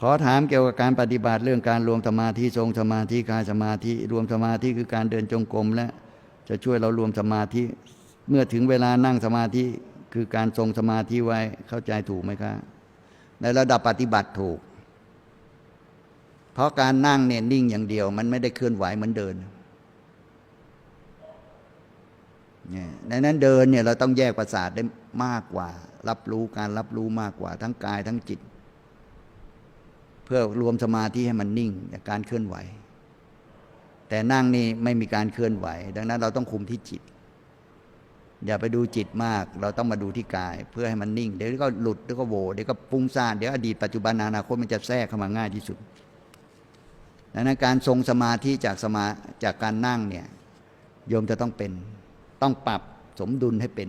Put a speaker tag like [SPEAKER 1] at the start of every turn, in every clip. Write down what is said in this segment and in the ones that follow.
[SPEAKER 1] ขอถามเกี่ยวกับการปฏิบัติเรื่องการรวมสมาธิทรงสมาธิกายสมาธิ รวมสมาธิคือการเดินจงกรมและจะช่วยเรารวมสมาธิ เมื่อถึงเวลานั่งสมาธิคือการทรงสมาธิไว้เข้าใจถูกไหมคะ ในระดับปฏิบัติถูก เพราะการนั่งเนี่ยนิ่งอย่างเดียว มันไม่ได้เคลื่อนไหวเหมือนเดินเนี่ยดังนั้นเดินเนี่ยเราต้องแยกประสาทได้มากกว่า รับรู้การรับรู้มากกว่า ทั้งกายทั้งจิต เพื่อรวมสมาธิให้มันนิ่งจากการเคลื่อนไหว แต่นั่งนี่ไม่มีการเคลื่อนไหว ดังนั้นเราต้องคุมที่จิต อย่าไปดูจิตมาก เราต้องมาดูที่กาย เพื่อให้มันนิ่ง เดี๋ยวก็หลุดเดี๋ยวก็โวเดี๋ยวก็ฟุ้งซ่านเดี๋ยวอดีตปัจจุบันอนาคตมันจะแทรกเข้ามาง่ายที่สุดดังนั้นการทรงสมาธิจากสมาจากการนั่งเนี่ยโยมจะต้องเป็นต้องปรับสมดุลให้เป็น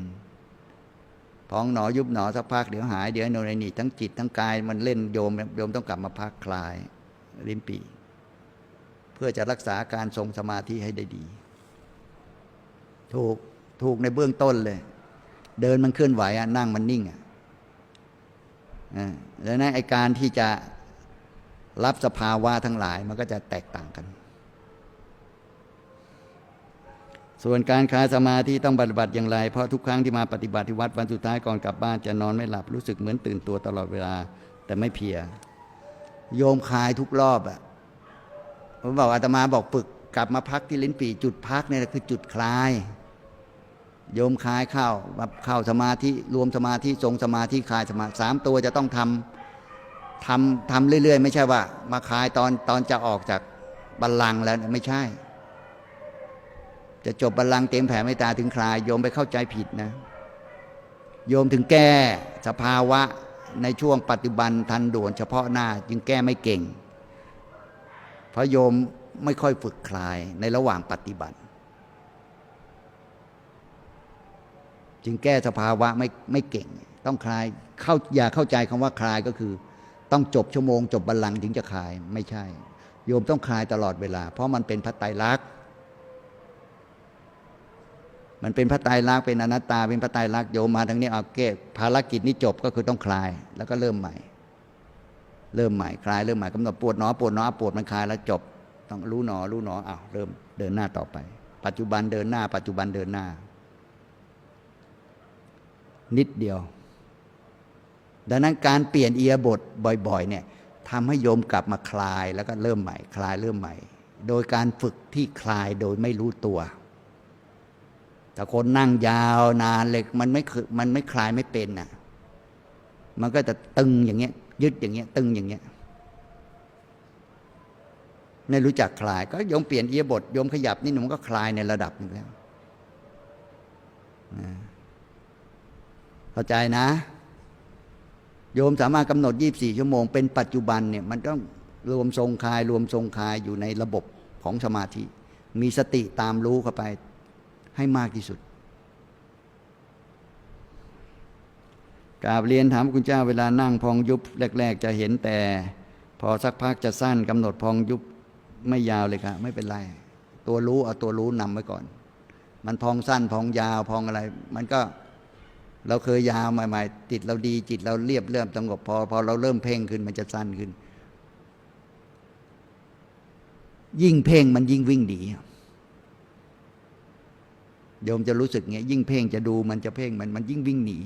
[SPEAKER 1] พองหนอยุบหนอสักพักเดี๋ยวหายเดี๋ยวโนนนี่ทั้งจิตทั้งกายมันเล่นโยมโยมต้องกลับมาพักคลายริมปีเพื่อจะรักษาการทรงสมาธิให้ได้ดี ถูกถูกในเบื้องต้นเลย เดินมันเคลื่อนไหวอะนั่งมันนิ่งอะอ่าดังนั้นไอการที่จะรับสภาวะทั้งหลายมันก็จะแตกต่างกัน ส่วนการคายสมาธิต้องปฏิบัติอย่างไร เพราะทุกครั้งที่มาปฏิบัติที่วัดวันสุดท้ายก่อนกลับบ้านจะนอนไม่หลับรู้สึกเหมือนตื่นตัวตลอดเวลา แต่ไม่เพีย โยมคายทุกรอบอะผมบอกอาตมาบอกฝึกกลับมาพักที่ลิ้นปี่จุดพักเนี่ยคือจุดคลาย โยมคลายเข้ามาเข้าสมาธิรวมสมาธิทรงสมาธิคลายสมาธิสามตัวจะต้องทำทำทำเรื่อย ๆ ไม่ใช่ว่า มาคลายตอนตอนจะออกจากบัลลังก์แล้วไม่ใช่ จะจบบัลลังก์เต็มแผ่ไม่ตาถึงคลายโยมไปเข้าใจผิดนะ โยมถึงแก้สภาวะในช่วงปัจจุบันทันด่วนเฉพาะหน้าจึงแก้ไม่เก่ง เพราะโยมไม่ค่อยฝึกคลายในระหว่างปฏิบัติ จึงแก้สภาวะไม่ไม่เก่ง ต้องคลายเข้าอย่าเข้าใจคำว่าคลายก็คือ ต้องจบชั่วโมง จบบัลลังก์ถึงจะคลายไม่ใช่ โยมต้องคลายตลอดเวลา เพราะมันเป็นพระไตรลักษณ์ มันเป็นพระไตรลักเป็นอนัตตา เป็นพระไตรลักโยมมาทางนี้เอาเก็บภารกิจนี้จบก็คือต้องคลาย แล้วก็เริ่มใหม่ เริ่มใหม่คลายเริ่มใหม่กำหนดปวดหนอปวดหนอปวดมันคลายแล้วจบ ต้องรู้หนอรู้หนออ้าวเริ่มเดินหน้าต่อไป ปัจจุบันเดินหน้า ปัจจุบันเดินหน้า นิดเดียว ดังนั้นการเปลี่ยนเอียบทบ่อย ๆ เนี่ยทำให้โยมกลับมาคลายแล้วก็เริ่มใหม่ คลายเริ่มใหม่ โดยการฝึกที่คลายโดยไม่รู้ตัว แต่คนนั่งยาวนานเลยมันไม่คือมันไม่คลายไม่เป็นน่ะ มันก็จะตึงอย่างเงี้ย ยึดอย่างเงี้ย ตึงอย่างเงี้ย ไม่รู้จักคลาย ก็โยมเปลี่ยนเอียบทโยมขยับนี่หนูมันก็คลายในระดับหนึงแล้วเข้าใจนะ โยมสามารถกำหนด 24 ชั่วโมง เป็นปัจจุบันเนี่ย มันต้องรวมทรงคาย รวมทรงคายอยู่ในระบบของสมาธิ มีสติตามรู้เข้าไป ให้มากที่สุดกราบเรียนถามคุณเจ้าเวลานั่งพองยุบแรก ๆ จะเห็นแต่ พอสักพักจะสั้นกำหนดพองยุบไม่ยาวเลยค่ะไม่เป็นไร ตัวรู้เอาตัวรู้นำไว้ก่อน มันพองสั้นพองยาวพองอะไร มันก็เราเคยยาวใหม่ๆติดเราดีจิตเราเรียบเริ่มสงบพอพอเราเริ่มเพ่งขึ้นมันจะสั้นขึ้น ยิ่งเพ่งมันยิ่งวิ่งดี โยมจะรู้สึกเงี้ยยิ่งเพ่งจะดูมันจะเพ่งมันมันยิ่งวิ่งหนี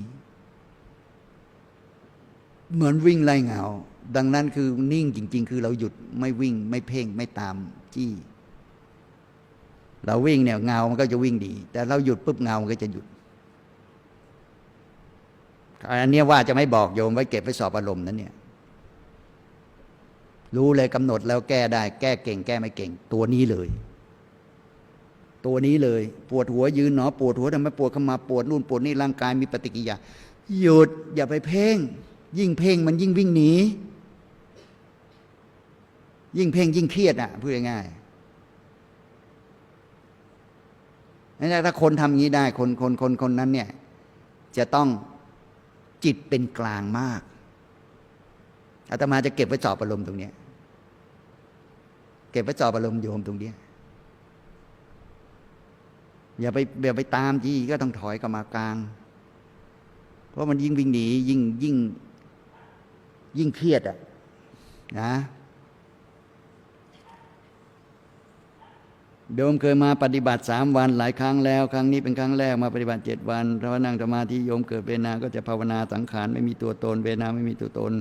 [SPEAKER 1] เหมือนวิ่งไล่เงา ดังนั้นคือนิ่งจริง ๆ คือเราหยุดไม่วิ่งไม่เพ่งไม่ตามจี้เราวิ่งเนี่ยเงา มันก็จะวิ่งดี แต่เราหยุดปุ๊บเงา มันก็จะหยุด อันนี้ว่าจะไม่บอกโยมไว้เก็บไว้สอบอารมณ์นั้นเนี่ย รู้เลยกำหนดแล้วแก้ได้ แก้เก่ง แก้ไม่เก่ง ตัวนี้เลย ตัวนี้เลย ปวดหัวยืนหนอ ปวดหัวทำไมปวดข้ามาปวดนู่นปวดนี่ร่างกายมีปฏิกิริยาหยุดอย่าไปเพ่ง ยิ่งเพ่งมันยิ่งวิ่งหนียิ่งเพ่งยิ่งเครียดอะพูดง่ายๆนั่นถ้าคนทำงี้ได้คนคนคนคนนั้นเนี่ยจะต้องจิตเป็นกลางมากอาตมาจะเก็บไว้สอบอารมณ์ตรงเนี้ยเก็บไว้สอบอารมณ์โยมตรงเนี้ย อย่าไปอย่าไปตามจีก็ต้องถอยกลับมากลาง เพราะมันยิ่งวิ่งหนียิ่งยิ่ง ยิ่งเครียดอะนะโยมเคยมาปฏิบัติสามวันหลายครั้งแล้ว ครั้งนี้เป็นครั้งแรกมาปฏิบัติเจ็ดวันพระว่านั่งสมาธิโยมเกิดเวนาก็จะภาวนาสังขารไม่มีตัวตน เวนาไม่มีตัวตน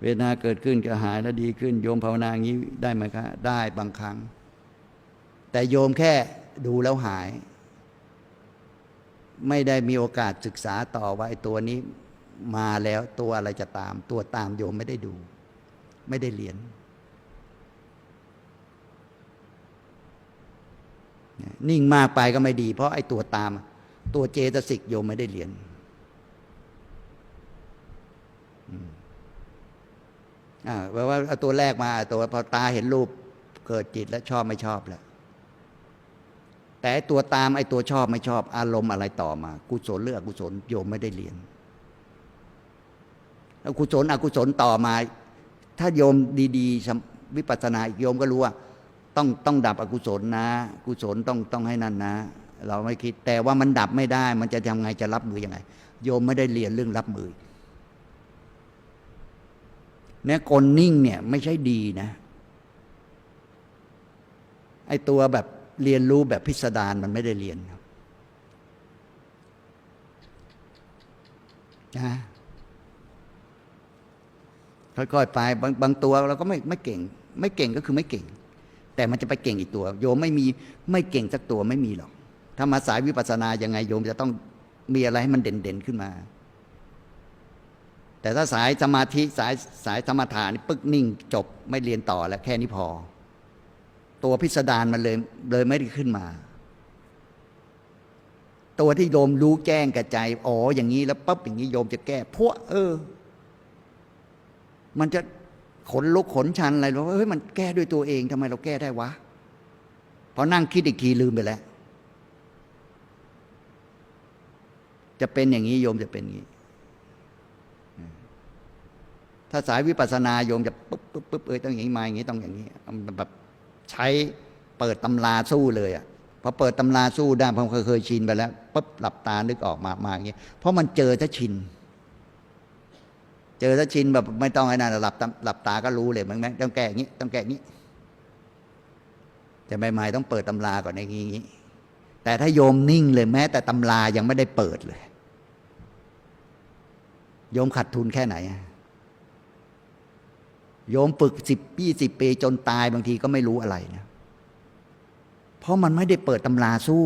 [SPEAKER 1] เวนาเกิดขึ้นก็หายแล้วดีขึ้น โยมภาวนาอย่างนี้ได้ไหมคะได้บางครั้ง แต่โยมแค่ดูแล้วหาย ไม่ได้มีโอกาสศึกษาต่อว่าไอ้ตัวนี้มาแล้วตัวอะไรจะตาม ตัวตามโยมไม่ได้ดู ไม่ได้เรียน นิ่งมากไปก็ไม่ดี เพราะไอ้ตัวตาม ตัวเจตสิกโยมไม่ได้เรียนอ่าแปลว่าเอาตัวแรกมาตัวพอตาเห็นรูปเกิดจิตแล้วชอบไม่ชอบแล้ว แต่ตัวตามไอ้ตัวชอบไม่ชอบ อารมณ์อะไรต่อมา กุศลหรืออกุศลโยมไม่ได้เรียนแล้วกุศลอกุศลต่อมา ถ้าโยมดีๆวิปัสสนาโยมก็รู้ว่า ต้องต้องดับอกุศลนะ กุศลต้องต้องให้นั่นนะ เราไม่คิดแต่ว่ามันดับไม่ได้ มันจะทำไงจะรับมือยังไง โยมไม่ได้เรียนเรื่องรับมือเนี่ยคนนิ่งเนี่ยไม่ใช่ดีนะไอ้ตัวแบบ เรียนรู้แบบพิสดารมันไม่ได้เรียนครับนะค่อยๆไปบางบางตัวเราก็ไม่ไม่เก่ง ไม่เก่งก็คือไม่เก่ง แต่มันจะไปเก่งอีกตัว โยมไม่มีไม่เก่งสักตัวไม่มีหรอก ถ้ามาสายวิปัสสนายังไงโยมจะต้องมีอะไรให้มันเด่นๆขึ้นมา แต่ถ้าสายสมาธิสายสายธรรมฐานนี่ปึ๊กนิ่งจบไม่เรียนต่อแล้วแค่นี้พอ ตัวพิสดารมันเลยเลยไม่ได้ขึ้นมา ตัวที่โยมรู้แจ้งกระจายอ๋ออย่างนี้แล้วปั๊บอย่างนี้โยมจะแก้พวกเออ มันจะขนลุกขนชันอะไรเราเฮ้ยมันแก้ด้วยตัวเองทำไมเราแก้ได้วะพอนั่งคิดอีกทีลืมไปแล้ว จะเป็นอย่างนี้โยมจะเป็นอย่างนี้ ถ้าสายวิปัสสนาโยมจะปุ๊บปุ๊บปุ๊บเอ้ยต้องอย่างนี้มาอย่างนี้ต้องอย่างนี้มันแบบ ใช้เปิดตำราสู้เลยอะพอเปิดตำราสู้ได้ผมเคยชินไปแล้วปุ๊บหลับตานึกออกมามาอย่างนี้เพราะมันเจอถ้าชิน เจอถ้าชินแบบไม่ต้องให้นานหลับตาหลับตาก็รู้เลยมันไหมต้องแก้อย่างนี้ต้องแก้อย่างนี้แต่ใหม่ๆต้องเปิดตำราก่อนในนี้ แต่ถ้าโยมนิ่งเลยแม้ แต่ตำรายังไม่ได้เปิดเลย โยมขาดทุนแค่ไหน โยมฝึกสิบยี่สิบปีจนตายบางทีก็ไม่รู้อะไรนะเพราะมันไม่ได้เปิดตำราสู้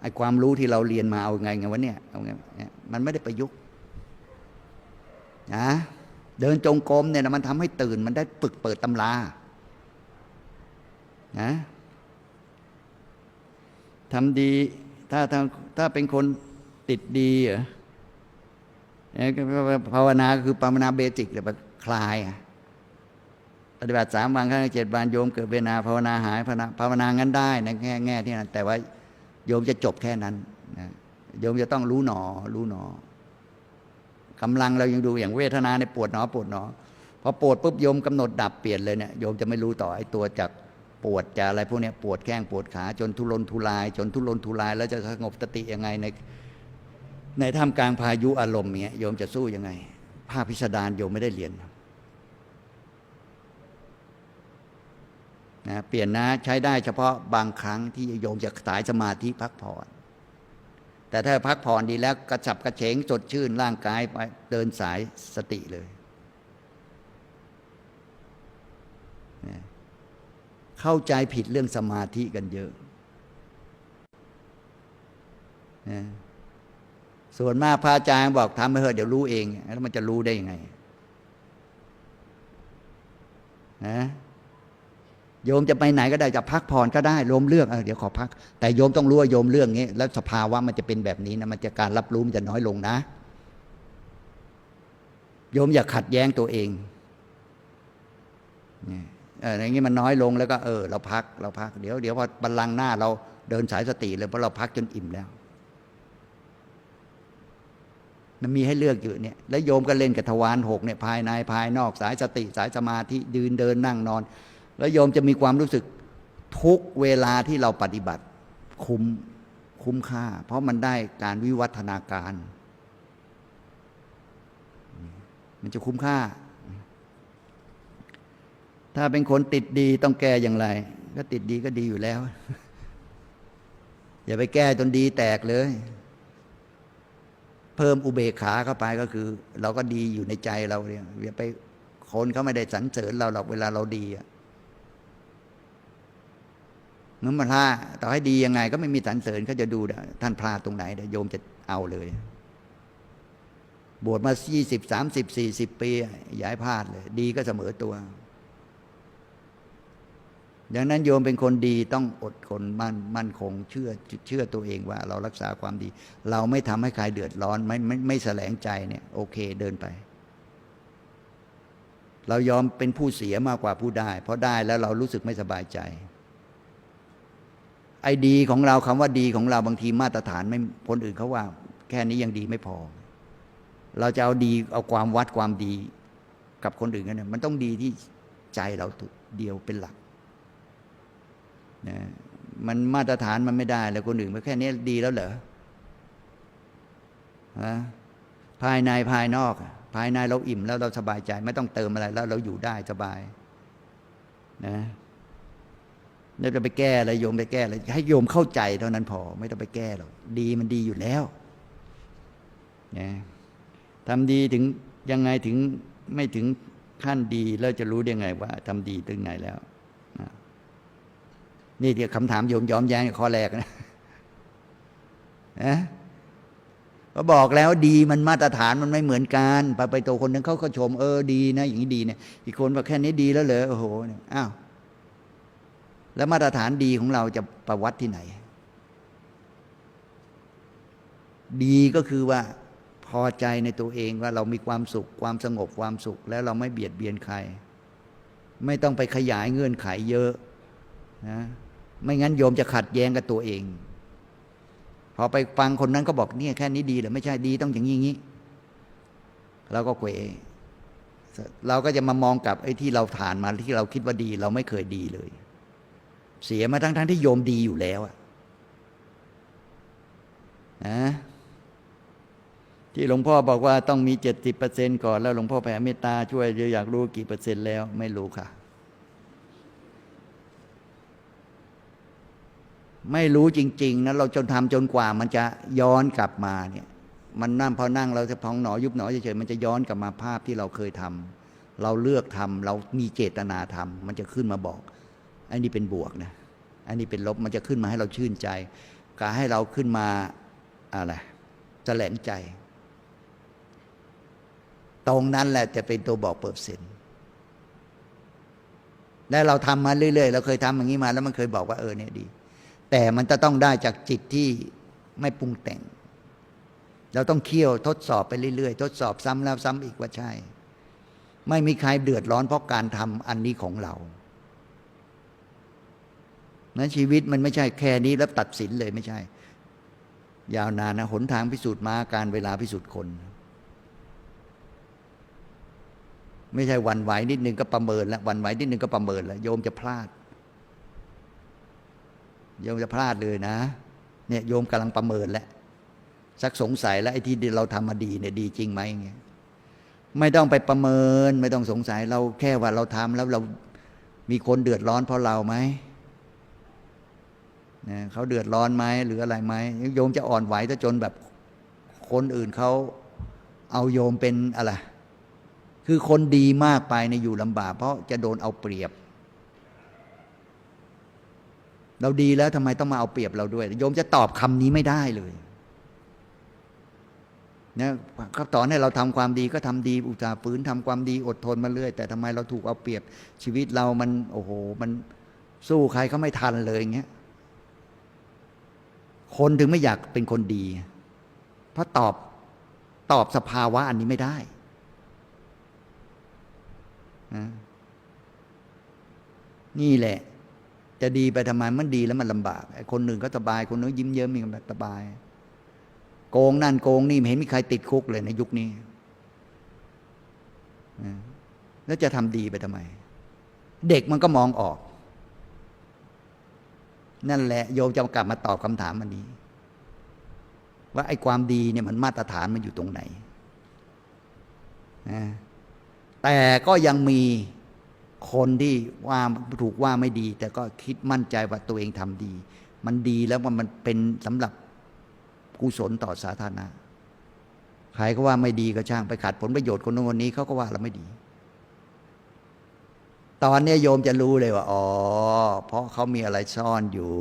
[SPEAKER 1] ไอ้ความรู้ที่เราเรียนมาเอาไงไงวะเนี่ยเอาไงเนี่ยมันไม่ได้ประยุกต์นะเดินจงกรมเนี่ยมันทำให้ตื่นมันได้ฝึกเปิดตำรานะทำดีถ้าถ้าถ้าเป็นคนติดดีเหรอเนี่ยภาวนาคือภาวนาเบสิกเลย คลาย ปฏิบัติสามวันครั้งเจ็ดวันโยมเกิดเวนาภาวนาหายภาวนาภาวนางั้นได้นะแง่แง่ที่นั้นแต่ว่าโยมจะจบแค่นั้นนะโยมจะต้องรู้หนอ รู้หนอกำลังเรายังดูอย่างเวทนาในปวดหนอปวดหนอพอปวดปุ๊บโยมกำหนดดับเปลี่ยนเลยเนี่ยโยมจะไม่รู้ต่อไอ้ตัวจากปวดจะอะไรพวกเนี้ยปวดแข้งปวดขา จนทุรนทุราย จนทุรนทุราย แล้วจะสงบสติยังไงในในท่ามกลางพายุอารมณ์เนี้ยโยมจะสู้ยังไง ภาพพิสดารโยมไม่ได้เรียน นะเปลี่ยนนะใช้ได้เฉพาะบางครั้งที่โยมจะสายสมาธิพักผ่อน แต่ถ้าพักผ่อนดีแล้วกระฉับกระเฉงสดชื่นร่างกายไปเดินสายสติเลยนะเข้าใจผิดเรื่องสมาธิกันเยอะนะส่วนมากพระอาจารย์บอกทำไปเถอะเดี๋ยวรู้เอง แล้วมันจะรู้ได้ยังไงนะ โยมจะไปไหนก็ได้จะพักผ่อนก็ได้โยมเลือกเออเดี๋ยวขอพัก แต่โยมต้องรู้ว่าโยมเรื่องนี้ แล้วสภาวะมันจะเป็นแบบนี้นะมันจะการรับรู้มันจะน้อยลงนะ โยมอย่าขัดแย้งตัวเองเนี่ยอออย่างนี้มันน้อยลงแล้วก็เออ เราพักเราพัก เดี๋ยวเดี๋ยวพอบัลลังก์หน้าเราเดินสายสติเลยเพราะเราพักจนอิ่มแล้ว มันมีให้เลือกอยู่เนี่ย แล้วโยมก็เล่นกับทวารหกเนี่ยภายในภายนอกสายสติสายสมาธิยืนเดินนั่งนอน แล้วโยมจะมีความรู้สึกทุกเวลาที่เราปฏิบัติคุ้มคุ้มค่า เพราะมันได้การวิวัฒนาการ มันจะคุ้มค่า ถ้าเป็นคนติดดีต้องแก้อย่างไร ก็ติดดีก็ดีอยู่แล้ว อย่าไปแก้จนดีแตกเลย เพิ่มอุเบกขาเข้าไปก็คือ เราก็ดีอยู่ในใจเราเนี่ยอย่าไปคนเขาไม่ได้สรรเสริญเราหรอกเวลาเราดีอะ มือนมันพระต่อให้ดียังไง ก็ไม่มีสรรเสริญเขาจะดูท่านพลาดตรงไหนเดี๋ยวโยมจะเอาเลย บวชมายี่สิบสามสิบสี่สิบปีอย่าให้พลาดเลย ดีก็เสมอตัว ดังนั้นโยมเป็นคนดีต้องอดทนมั่นมั่นคง เชื่อเชื่อตัวเองว่า เรารักษาความดี เราไม่ทำให้ใครเดือดร้อน ไม่ไม่ไม่แสลงใจเนี่ย โอเคเดินไปเรายอมเป็นผู้เสียมากกว่าผู้ได้ เพราะได้แล้วเรารู้สึกไม่สบายใจ ไอ้ดีของเราคำว่าดีของเราบางทีมาตรฐานไม่คนอื่นเขาว่า แค่นี้ยังดีไม่พอ เราจะเอาดีเอาความวัดความดีกับคนอื่นกันเนี่ยมันต้องดีที่ใจเราเดียวเป็นหลักนะมันมาตรฐานมันไม่ได้ แล้วคนอื่นมันแค่นี้ดีแล้วเหรอฮะภายในภายนอก ภายในเราอิ่มแล้วเราสบายใจ ไม่ต้องเติมอะไรแล้วเราอยู่ได้สบาย นะ เราจะไปแก้อะไรโยมไปแก้อะไรให้โยมเข้าใจเท่านั้นพอ ไม่ต้องไปแก้หรอกดีมันดีอยู่แล้วนะทำดีถึงยังไงถึงไม่ถึงขั้นดีแล้วจะรู้ได้ไงว่าทำดีถึงไหนแล้ว นี่เดี๋ยวคำถามโยมย้อมแย้งข้อแรกนะนะก็บอกแล้วดีมันมาตรฐานมันไม่เหมือนกันไปไปโตคนนึงเขาก็ชมเออดีนะ อย่างนี้ดีเนี่ยอีกคนบอกแค่นี้ดีแล้วเหรอโอ้โหอ้าว แล้วมาตรฐานดีของเราจะประวัติที่ไหน ดีก็คือว่าพอใจในตัวเองว่าเรามีความสุข ความสงบความสุข แล้วเราไม่เบียดเบียนใคร ไม่ต้องไปขยายเงื่อนไขเยอะนะไม่งั้นโยมจะขัดแย้งกับตัวเอง พอไปฟังคนนั้นก็บอกเนี่ยแค่นี้ดีหรือไม่ใช่ดีต้องอย่างนี้งี้เราก็เกวเราก็จะมามองกับไอ้ที่เราผ่านมาที่เราคิดว่าดี เราไม่เคยดีเลย เสียมาทั้งทั้งที่โยมดีอยู่แล้วอะนะที่หลวงพ่อบอกว่าต้องมีเจ็ดสิบเปอร์เซ็นก่อนแล้วหลวงพ่อแผ่เมตตาช่วยอยากรู้กี่เปอร์เซ็นต์แล้ว ไม่รู้ค่ะ ไม่รู้จริง ๆนะเราจนทำจนกว่ามันจะย้อนกลับมาเนี่ย มันนั่งพอนั่งเราจะพองหนอยุบหนอเฉยๆมันจะย้อนกลับมาภาพที่เราเคยทำเราเลือกทำเรามีเจตนาทำมันจะขึ้นมาบอก อันนี้เป็นบวกนะ อันนี้เป็นลบมันจะขึ้นมาให้เราชื่นใจ การให้เราขึ้นมาอะไรแสลงใจ ตรงนั้นแหละจะเป็นตัวบอกเปอร์เซ็นและเราทำมาเรื่อยๆ เราเคยทำอย่างนี้มาแล้วมันเคยบอกว่าเออเนี่ยดี แต่มันจะต้องได้จากจิตที่ไม่ปรุงแต่ง เราต้องเคี่ยวทดสอบไปเรื่อยๆ ทดสอบซ้ำแล้วซ้ำอีกว่าใช่ ไม่มีใครเดือดร้อนเพราะการทำอันนี้ของเรา นั้นชีวิตมันไม่ใช่แค่นี้แล้วตัดสินเลยไม่ใช่ ยาวนานนะหนทางพิสูจน์มาการเวลาพิสูจน์คน ไม่ใช่วันไหวนิดนึงก็ประเมินแล้ววันไหวนิดนึงก็ประเมินแล้วโยมจะพลาด โยมจะพลาดเลยนะ เนี่ยโยมกำลังประเมินแล้วสักสงสัยแล้วไอ้ที่เราทำมาดีเนี่ยดีจริงไหมเงี้ยไม่ต้องไปประเมิน ไม่ต้องสงสัยเราแค่ว่าเราทำแล้วเรามีคนเดือดร้อนเพราะเราไหม นะเขาเดือดร้อนไหมหรืออะไรไหมโยมจะอ่อนไหวถ้าจนแบบคนอื่นเขาเอาโยมเป็นอะไร คือคนดีมากไปในอยู่ลำบาก เพราะจะโดนเอาเปรียบ เราดีแล้วทำไมต้องมาเอาเปรียบเราด้วย โยมจะตอบคำนี้ไม่ได้เลยเนี่ยเขาตอนให้เราทำความดีก็ทำดีอุตสาห์ฝืนทำความดีอดทนมาเรื่อย แต่ทำไมเราถูกเอาเปรียบชีวิตเรามัน โอ้โห มันสู้ใครเขาไม่ทันเลยอย่างเงี้ย คนถึงไม่อยากเป็นคนดี เพราะตอบตอบสภาวะอันนี้ไม่ได้นะนี่แหละ จะดีไปทำไมมันดีแล้วมันลำบากคนหนึ่งก็สบาย คนนึงยิ้มเยิ้มมีแบบสบาย โกงนั่นโกงนี่ไม่เห็นมีใครติดคุกเลยในยุคนี้แล้วจะทำดีไปทำไม เด็กมันก็มองออก นั่นแหละโยมจะกลับมาตอบคำถามอันนี้ ว่าไอ้ความดีเนี่ยมันมาตรฐานมันอยู่ตรงไหนนะแต่ก็ยังมีคนที่ว่าถูกว่าไม่ดี แต่ก็คิดมั่นใจว่าตัวเองทำดี มันดีแล้วว่ามันเป็นสำหรับกุศลต่อสาธารณะใครก็ว่าไม่ดีก็ช่างไปขัดผลประโยชน์คนนู้นคนนี้เขาก็ว่าเราไม่ดี ตอนนี้โยมจะรู้เลยว่า อ๋อ เพราะเขามีอะไรซ่อนอยู่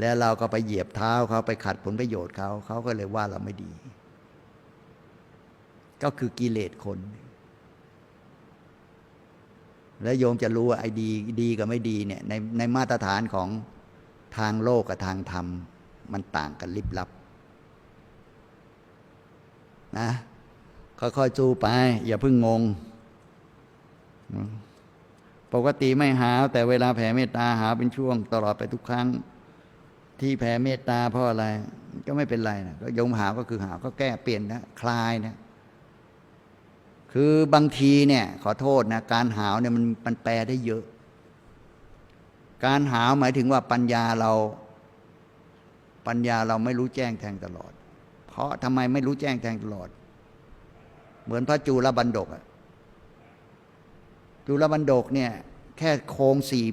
[SPEAKER 1] แล้วเราก็ไปเหยียบเท้าเขาไปขัดผลประโยชน์เขาเขาก็เลยว่าเราไม่ดี ก็คือกิเลสคน แล้วโยมจะรู้ว่าไอ้ดีดีกับไม่ดีเนี่ยในในมาตรฐานของทางโลกกับทางธรรม มันต่างกันลิบลับ นะค่อยๆจูไป อย่าเพิ่งงง ปกติไม่หาวแต่เวลาแผ่เมตตาหาวเป็นช่วงตลอดไปทุกครั้ง ที่แผ่เมตตาเพราะอะไร ก็ไม่เป็นไรนะก็ยมหาวก็คือหาวก็แก้เปลี่ยนนะคลายนะคือบางทีเนี่ยขอโทษนะการหาวเนี่ยมันมันแปลได้เยอะ การหาวหมายถึงว่าปัญญาเรา ปัญญาเราไม่รู้แจ้งแทงตลอด เพราะทำไมไม่รู้แจ้งแทงตลอด เหมือนพระจูลบันดกอะ จุลบันดกเนี่ยแค่โครงสี่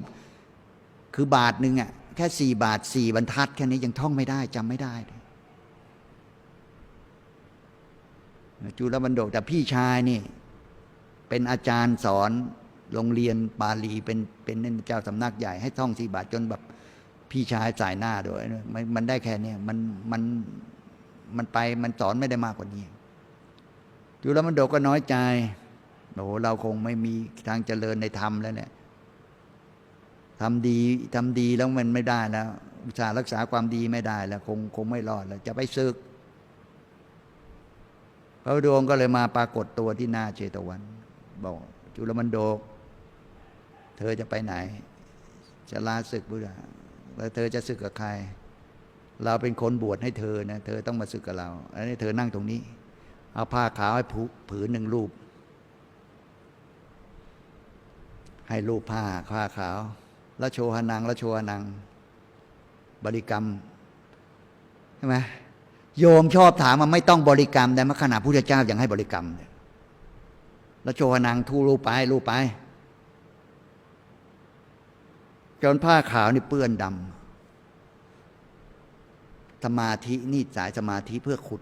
[SPEAKER 1] คือบาทหนึ่งอะแค่สี่บาทสี่บรรทัดแค่นี้ยังท่องไม่ได้จำไม่ได้เลยจุลบันดกแต่พี่ชายนี่ เป็นอาจารย์สอนโรงเรียนบาลีเป็นเป็นเจ้าสำนักใหญ่ให้ท่องสี่บาทจนแบบพี่ชายสายหน้าด้วยมันมันได้แค่เนี้ยมันมันมันไปมันสอนไม่ได้มากกว่านี้จุลบันโดกก็น้อยใจ โอ้โหเราคงไม่มีทางเจริญในธรรมแล้วเนี่ยทำดีทำดีแล้วมันไม่ได้แล้วอุตส่าห์รักษาความดีไม่ได้แล้ว คงคงไม่รอดแล้ว จะไปซึกพระดวงก็เลยมาปรากฏตัวที่หน้าเจตวัน บอก จุลมันโดก เธอจะไปไหน จะลาศึกบุตรแล้วเธอจะศึกกับใคร เราเป็นคนบวชให้เธอนะเธอต้องมาศึกกับเรา อันนี้เธอนั่งตรงนี้ เอาผ้าขาวให้ผืนหนึ่งรูป ให้รูปผ้าผ้าขาวล้วโชหนังล้วโชหนัง บริกรรมใช่ไหมโยมชอบถามมันไม่ต้องบริกรรมแต่มาขณะพุทธเจ้ายังให้บริกรรมล้วโชหนังทูรูปไปรูปไปจนผ้าขาวนี่เปื้อนดำสมาธินี่สายสมาธิเพื่อขุด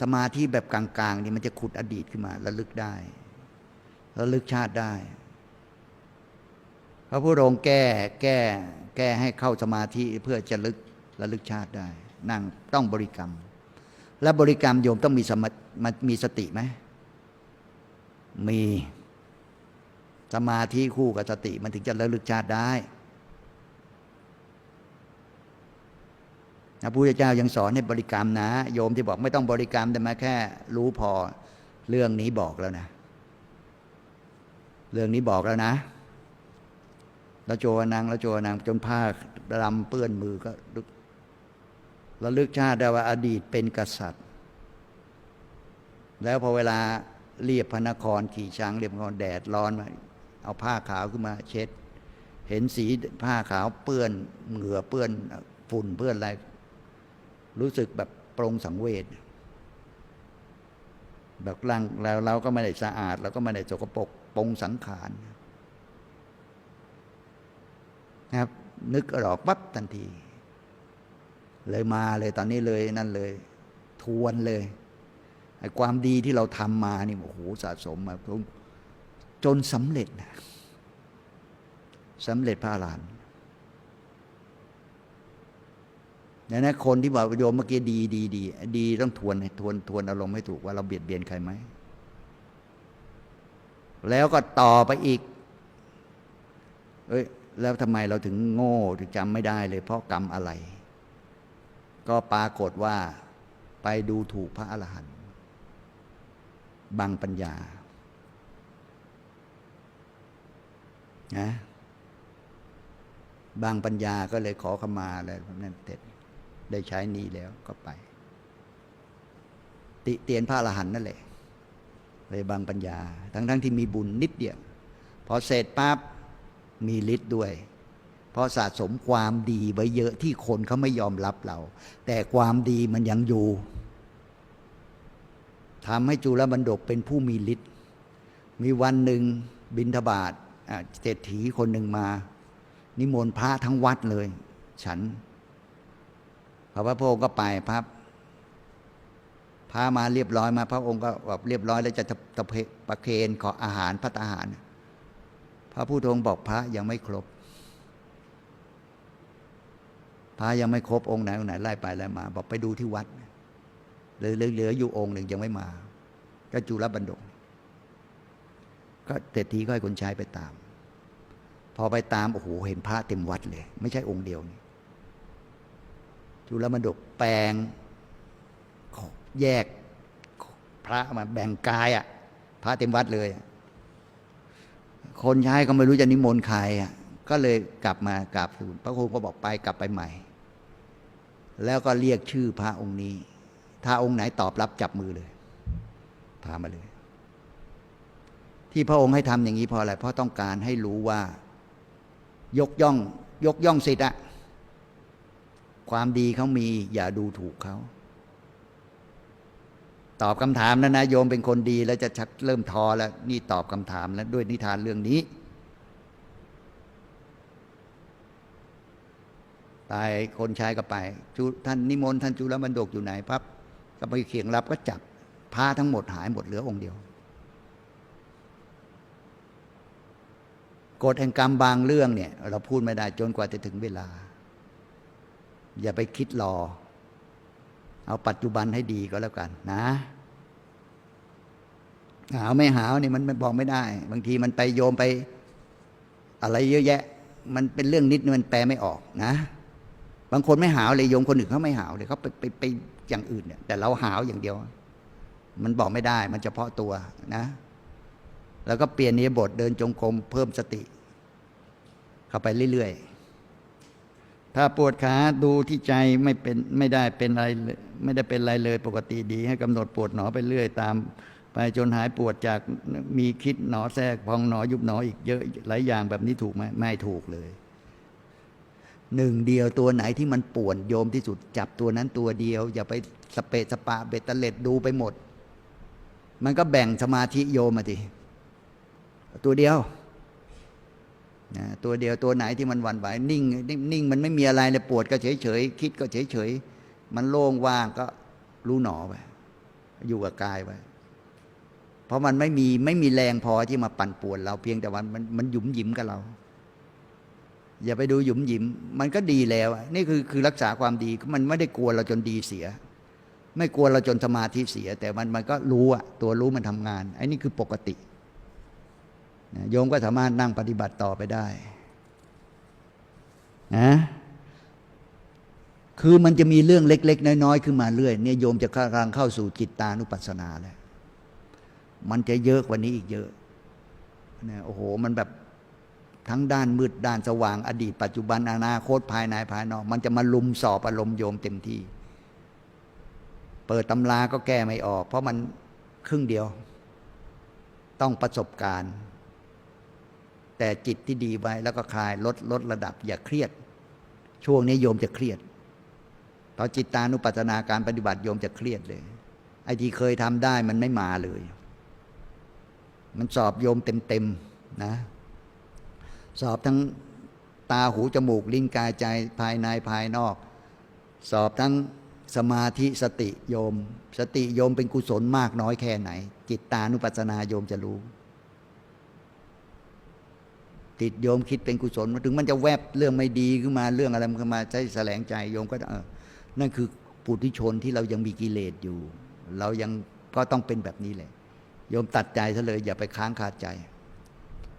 [SPEAKER 1] สมาธิแบบกลางๆนี่มันจะขุดอดีตขึ้นมาระลึกได้ระลึกชาติได้ ระพุทธองค์แก้แก้แก้ให้เข้าสมาธิเพื่อจะลึกระลึกชาติได้ นั่งต้องบริกรรม และบริกรรมโยมต้องมีสมามีสติไหมมีสมาธิคู่กับสติมันถึงจะระลึกชาติได้พระพุทธเจ้ายังสอนให้บริกรรมนะ โยมที่บอกไม่ต้องบริกรรมแต่มาแค่รู้พอเรื่องนี้บอกแล้วนะ เรื่องนี้บอกแล้วนะ ล้วโจนางแล้วโจนางจนผ้าดำเปื้อนมือก็ระลึกชาติได้ว่าอดีตเป็นกษัตริย์ แล้วพอเวลาเรียบพระนครขี่ช้างเรียบพระนครแดดร้อนมาเอาผ้าขาวขึ้นมาเช็ด เห็นสีผ้าขาวเปื้อนเหงื่อเปื้อนฝุ่นเปื้อนอะไร รู้สึกแบบปรงสังเวชแบบร่างแล้วเราก็ไม่ได้สะอาดเราก็ไม่ได้สกปรกปรงสังขาร นะครับ นึกออกปั๊บทันที เลยมาเลยตอนนี้เลยนั่นเลย ทวนเลยไอ้ความดีที่เราทำมานี่โอ้โหสะสมมาจนสำเร็จนะสำเร็จพระอรหันต์ดังนั้นคนที่บอกโยมเมื่อกี้ดีดีดีดีต้องทวนทวนทวนอารมณ์ให้ถูกว่าเราเบียดเบียนใครไหม แล้วก็ต่อไปอีก เอ้ย แล้วทำไมเราถึงโง่ถึงจำไม่ได้เลย เพราะกรรมอะไร ก็ปรากฏว่าไปดูถูกพระอรหันต์บังปัญญานะบางปัญญาก็เลยขอขมาอะไรแบบนั้นเสร็จได้ใช้นี้แล้วก็ไป ติเตียนพระอรหันต์นั่นแหละเลยบางปัญญา ทั้งๆทที่มีบุญนิดเดียว พอเสร็จปั๊บ มีฤทธิ์ด้วย เพราะสะสมความดีไว้เยอะที่คนเขาไม่ยอมรับเรา แต่ความดีมันยังอยู่ทำให้จุลบรรดกเป็นผู้มีฤทธิ์มีวันหนึ่งบินทบาทเศรษฐีคนหนึ่งมา นิมนต์พระทั้งวัดเลย ฉันพอพระพุทธองค์ก็ไปพระพระมาเรียบร้อยมา พระองค์ก็แบบเรียบร้อยแล้วจะตะเพประเคนขออาหารพระทหาร พระพุทธองบอกพระยังไม่ครบ พระยังไม่ครบองค์ไหนองค์ไหนไล่ไปไล่มา บอกไปดูที่วัดเหลือเหลืออยู่องค์หนึ่งยังไม่มา ก็จุลบันดกก็เศรษฐีก็ให้คนใช้ไปตาม พอไปตามโอ้โหเห็นพระเต็มวัดเลย ไม่ใช่องค์เดียวนี่จุลบันดกแปลงแยกพระมาแบ่งกายอะ่ะ พระเต็มวัดเลย คนใช้ก็ไม่รู้จะนิมนต์ใครอะก็เลยกลับมากราบทูลพระครูก็บอกไปกลับไปใหม่ แล้วก็เรียกชื่อพระองค์นี้ ถ้าองค์ไหนตอบรับจับมือเลย พามาเลย ที่พระองค์ให้ทำอย่างนี้เพราะอะไร เพราะต้องการให้รู้ว่า ยกย่อง ยกย่องสิทธิ์อะความดีเขามี อย่าดูถูกเขา ตอบคำถามนะนะโยมเป็นคนดีแล้วจะชักเริ่มทอแล้ว นี่ตอบคำถามแล้วด้วยนิทานเรื่องนี้ ตายคนใช้ก็ไปท่านนิมนต์ท่านจุลบรรดกอยู่ไหนปั๊บก็ไปเขียงรับก็จับพาทั้งหมดหายหมดเหลือองค์เดียวกฎแห่งกรรมบางเรื่องเนี่ย เราพูดไม่ได้จนกว่าจะถึงเวลา อย่าไปคิดรอ เอาปัจจุบันให้ดีก็แล้วกันนะหาวไม่หาวนี่มันมันบอกไม่ได้ บางทีมันไปโยมไป อะไรเยอะแยะ มันเป็นเรื่องนิดมันแปลไม่ออกนะ บางคนไม่หาวเลยโยมคนอื่นเขาไม่หาวเลยเขาไปไปไปอย่างอื่นเนี่ยแต่เราหาวอย่างเดียว มันบอกไม่ได้ มันเฉพาะตัวนะ แล้วก็เปลี่ยนเนิบทเดินจงกรมเพิ่มสติ เข้าไปเรื่อยๆ ถ้าปวดขาดูที่ใจไม่เป็นไม่ได้เป็นอะไรไม่ได้เป็นอะไรเลยปกติดี ให้กำหนดปวดหนอไปเรื่อย ตาม ไปจนหายปวดจากมีคิดหนอแทรกพองหนอยุบหนออีกเยอะหลายอย่างแบบนี้ถูกไหมไม่ถูกเลยหนึ่งเดียวตัวไหนที่มันป่วนโยมที่สุดจับตัวนั้นตัวเดียว อย่าไปสเปะสปะเบตเตเล็ดดูไปหมด มันก็แบ่งสมาธิโยมมาทีตัวเดียว นะตัวเดียวตัวไหนที่มันหวั่นไหวนิ่งนิ่งมันไม่มีอะไรเลยปวดก็เฉยเฉยคิดก็เฉยเฉยมันโล่งว่างก็รู้หนอไปอยู่กับกายไปเพราะมันไม่มีไม่มีแรงพอที่มาปั่นป่วนเราเพียงแต่ว่ามันมันหยุมหยิมกับเรา อย่าไปดูหยุมหยิม มันก็ดีแล้ว นี่คือคือรักษาความดีมันไม่ได้กลัวเราจนดีเสีย ไม่กลัวเราจนสมาธิเสีย แต่มันมันก็รู้อะตัวรู้มันทำงานไอ้นี่คือปกติ โยมก็สามารถนั่งปฏิบัติต่อไปได้นะคือมันจะมีเรื่องเล็ก ๆ น้อยๆขึ้นมาเรื่อยเนี่ยโยมจะกำลังเข้าสู่จิตตานุปัสสนาแล้วมันจะเยอะกว่านี้อีกเยอะนะโอ้โห มันแบบทั้งด้านมืดด้านสว่าง อดีต ปัจจุบันอนาคตภายในภายนอก มันจะมาลุมสอบอารมณ์โยมเต็มที่ เปิดตำราก็แก้ไม่ออก เพราะมันครึ่งเดียว ต้องประสบการณ์ แต่จิตที่ดีไว้ แล้วก็คลายลดลดระดับ อย่าเครียด ช่วงนี้โยมจะเครียดตอจิตตานุปัฏนาการปฏิบัติโยมจะเครียดเลย ไอ้ที่เคยทำได้มันไม่มาเลย มันสอบโยมเต็มๆนะ สอบทั้งตาหูจมูกลิ้นกายใจภายในภายนอก สอบทั้งสมาธิสติโยม สติโยมเป็นกุศลมากน้อยแค่ไหน จิตตานุปัสสนาโยมจะรู้ ติดโยมคิดเป็นกุศลถึงมันจะแวบเรื่องไม่ดีขึ้นมาเรื่องอะไรมันขึ้นมาใช้แสลงใจโยมก็เออนั่นคือปุถุชนที่เรายังมีกิเลสอยู่ เรายังก็ต้องเป็นแบบนี้แหละโยมตัดใจซะเลยอย่าไปค้างคาใจ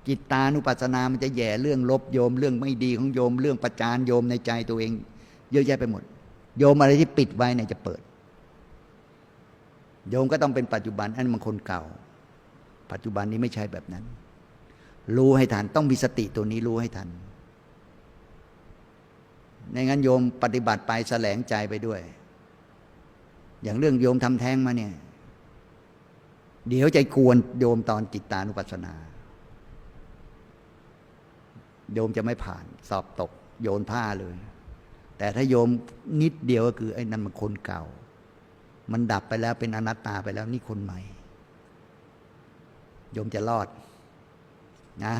[SPEAKER 1] จิตตานุปัสสนา มันจะแย่เรื่องลบโยม เรื่องไม่ดีของโยม เรื่องประจานโยมในใจตัวเอง เยอะแยะไปหมด โยมอะไรที่ปิดไว้เนี่ยจะเปิด โยมก็ต้องเป็นปัจจุบันอันมันคนเก่า ปัจจุบันนี้ไม่ใช่แบบนั้น รู้ให้ทัน ต้องมีสติตัวนี้รู้ให้ทันในงั้นโยมปฏิบัติไปแสลงใจไปด้วย อย่างเรื่องโยมทำแท้งมาเนี่ย เดี๋ยวใจกวนโยมตอนจิตตานุปัสสนา โยมจะไม่ผ่านสอบตก โยนผ้าเลย แต่ถ้าโยมนิดเดียวก็คือ ไอ้นั่นมันคนเก่า มันดับไปแล้วเป็นอนัตตาไปแล้วนี่คนใหม่ โยมจะรอด นะ